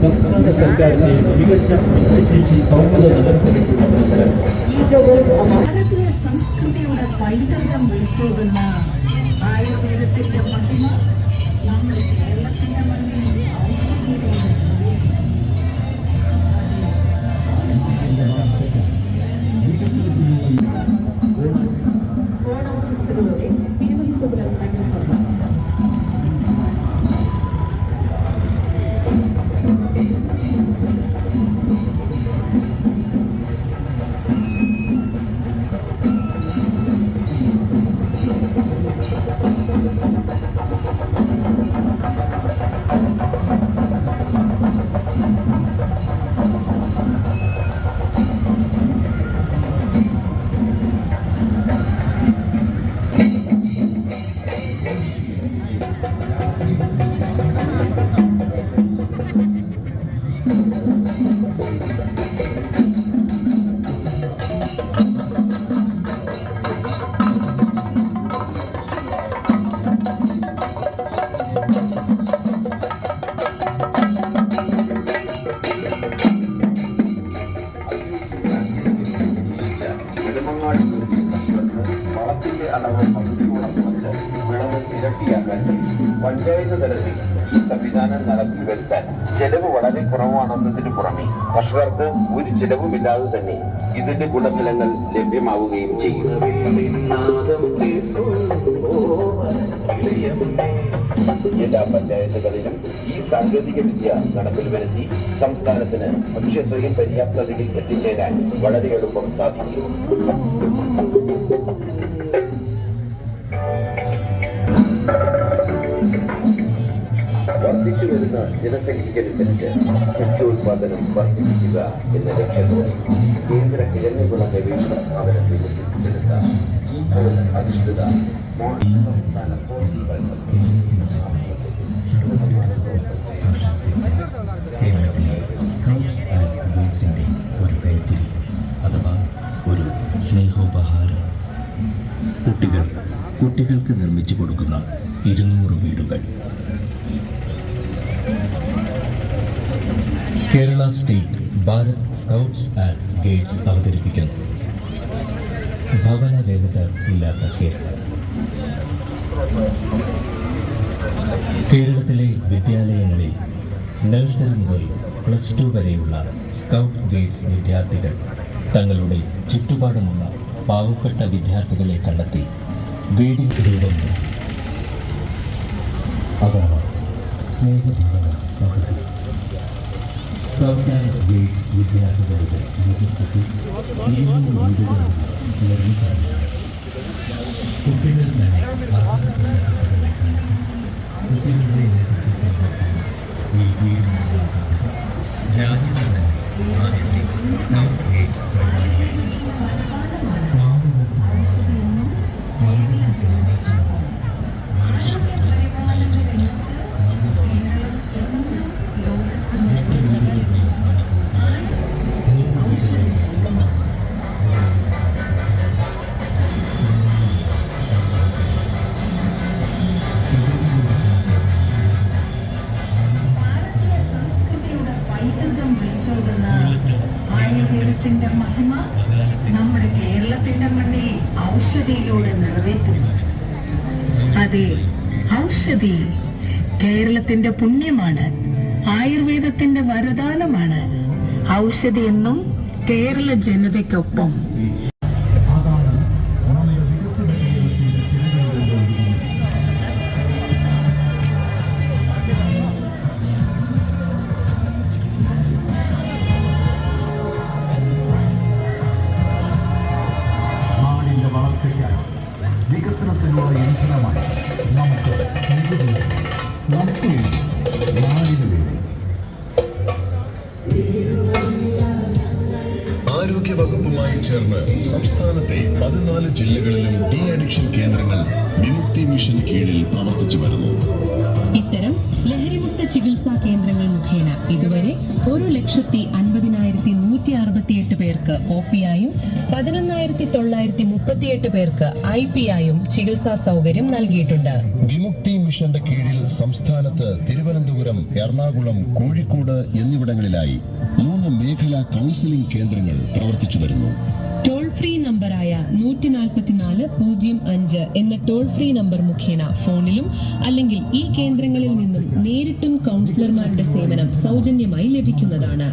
സംസ്ഥാന സർക്കാരിന്റെ മികച്ച ഭിന്നശേഷി സൗഹൃദ നഗരസഭയ്ക്കുള്ള മത്സരം ഭാരതീയ സംസ്കൃതിയുടെ പൈതൃകം വിളിച്ചോതുന്ന ആയുർവേദത്തിന്റെ മഹിമ നെടുമങ്ങാട് വളത്തിന്റെ അളവ് പകുതിയോളം കുറച്ച് വിളവ് ഇരട്ടിയാക്കാൻ പഞ്ചായത്ത് തലത്തിൽ ഈ സംവിധാനം നടത്തി വരുത്താൻ ചെലവ് വളരെ കുറവാണെന്നതിന് പുറമെ കർഷകർക്ക് ഒരു ചെലവുമില്ലാതെ തന്നെ ഇതിന്റെ ഗുണഫലങ്ങൾ ലഭ്യമാവുകയും ചെയ്യും എല്ലാ പഞ്ചായത്തുകളിലും സാങ്കേതിക വിദ്യ നടപ്പിൽ വരുത്തി സംസ്ഥാനത്തിന് ഭക്ഷ്യ സ്വയം പര്യാപ്തതയിൽ എത്തിച്ചേരാൻ വളരെ എളുപ്പം സാധിക്കും. വർദ്ധിച്ചു വരുന്ന ജനസംഖ്യക്കനുസരിച്ച് ഭക്ഷ്യോത്പാദനം വർദ്ധിപ്പിക്കുക എന്ന ലക്ഷ്യത്തോടെ കേന്ദ്ര കിഴങ്ങ് ഗുണ ഗവേഷണ സ്ഥാപനം വികസിപ്പിച്ചെടുത്ത ഈ കോഴ്സ് അധിഷ്ഠിത കുട്ടികൾ കുട്ടികൾക്ക് നിർമ്മിച്ചു കൊടുക്കുന്ന ഇരുന്നൂറ് വീടുകൾ. Kerala state Bharat scouts and guides അവതരിപ്പിക്കുന്നു. ഭവന ദേവത ഇല്ലാത്ത കേരളം. കേരളത്തിലെ വിദ്യാലയങ്ങളിൽ നഴ്സറി മുതൽ പ്ലസ് ടു വരെയുള്ള സ്കൗട്ട് ഗൈഡ്സ് വിദ്യാർത്ഥികൾ തങ്ങളുടെ ചുറ്റുപാടുമുള്ള പാവപ്പെട്ട വിദ്യാർത്ഥികളെ കണ്ടെത്തി വീടിന് രൂപം. അതാണ് ആൻഡ് ഗൈഡ്സ് വിദ്യാർത്ഥികളുടെ നേതൃത്വത്തിൽ ഇരുന്നൂറ് വീടുകൾ നിർമ്മിച്ചു കുട്ടികൾ തന്നെ കുട്ടികളുടെ നേതൃത്വത്തിൽ ഈ വീട് നിർമ്മാണ പദ്ധതി രാജ്യത്തെ തന്നെ ആദ്യത്തെ സ്കൗട്ട് ഗൈഡ്സ് പരിപാടിയായി ഭാരതീയ ആയുർവേദത്തിന്റെ മഹിമ നമ്മുടെ കേരളത്തിന്റെ മണ്ണിൽ ഔഷധിയിലൂടെ നിറവേറ്റുന്നു. അതെ ഔഷധി കേരളത്തിന്റെ പുണ്യമാണ്. ആയുർവേദത്തിന്റെ വരദാനമാണ്. ഔഷധി എന്നും കേരള ജനതയ്ക്കൊപ്പം. ആരോഗ്യ വകുപ്പുമായി ചേർന്ന് സംസ്ഥാനത്തെ പതിനാല് ജില്ലകളിലും ഡി അഡിക്ഷൻ കേന്ദ്രങ്ങൾ വിമുക്തി മിഷന് കീഴിൽ പ്രവർത്തിച്ചു വരുന്നു. ഇത്തരം ലഹരിമുക്ത ചികിത്സാ കേന്ദ്രങ്ങൾ മുഖേന ഇതുവരെ ഒരു ലക്ഷത്തി അൻപതിനായിരത്തി നൂറ്റി അറുപത്തിയെട്ട് പേർക്ക് ഒ പി ആയും പതിനൊന്നായിരത്തി തൊള്ളായിരത്തി മുപ്പത്തിയെട്ട് പേർക്ക് ഐ പി ആയും ചികിത്സാ സൗകര്യം നൽകിയിട്ടുണ്ട്. മിഷന്റെ കീഴിൽ സംസ്ഥാനത്ത് തിരുവനന്തപുരം എറണാകുളം കോഴിക്കോട് എന്നിവിടങ്ങളിലായി മൂന്ന് മേഖലാ കൗൺസിലിംഗ് കേന്ദ്രങ്ങൾ പ്രവർത്തിച്ചു വരുന്നു. ടോൾ ഫ്രീ നമ്പറായ നൂറ്റി നാൽപ്പത്തിനാല് പൂജ്യം അഞ്ച് എന്ന ടോൾ ഫ്രീ നമ്പർ മുഖേന ഫോണിലും അല്ലെങ്കിൽ ഈ കേന്ദ്രങ്ങളിൽ നിന്നും നേരിട്ടും കൗൺസിലർമാരുടെ സേവനം സൗജന്യമായി ലഭിക്കുന്നതാണ്.